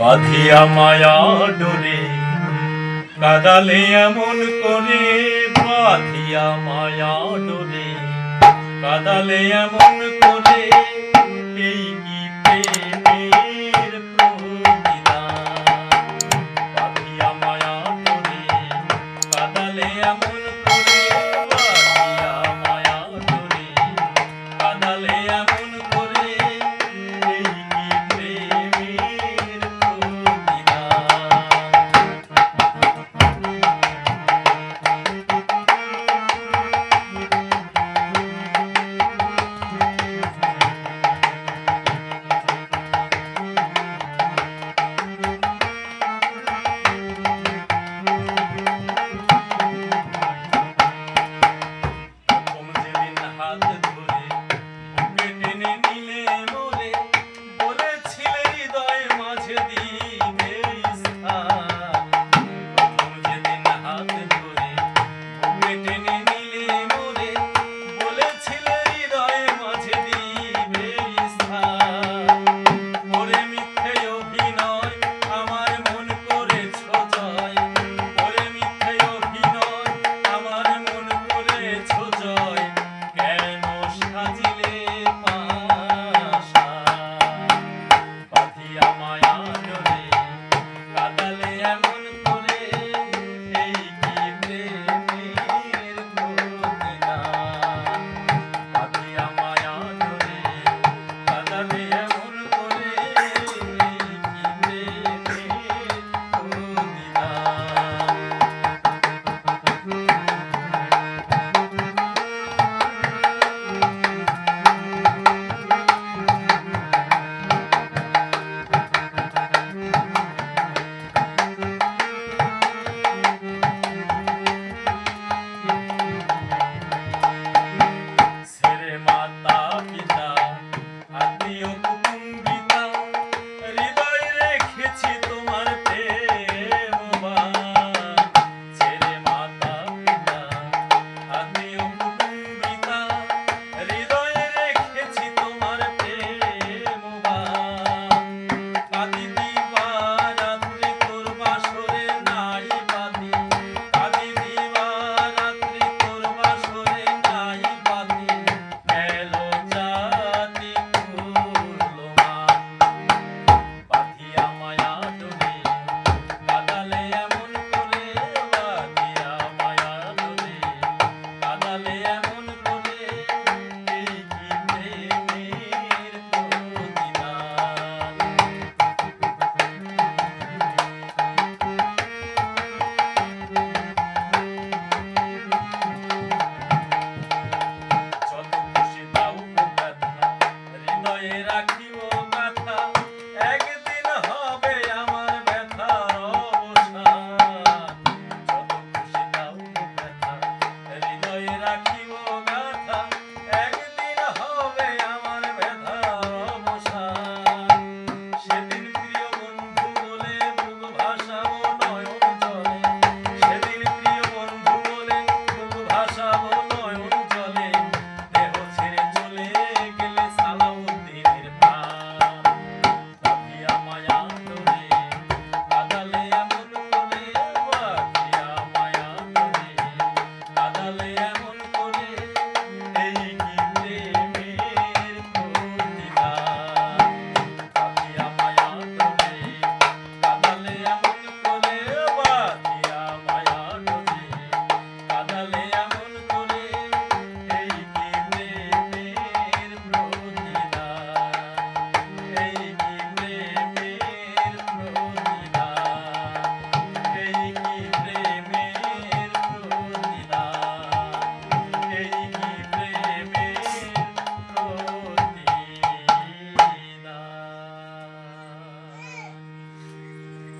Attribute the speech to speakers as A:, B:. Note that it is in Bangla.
A: বাঁধিয়া মায়া ডোরে কাদালে এমন করে বাঁধিয়া মায়া ডোরে কাদালে এমন করে।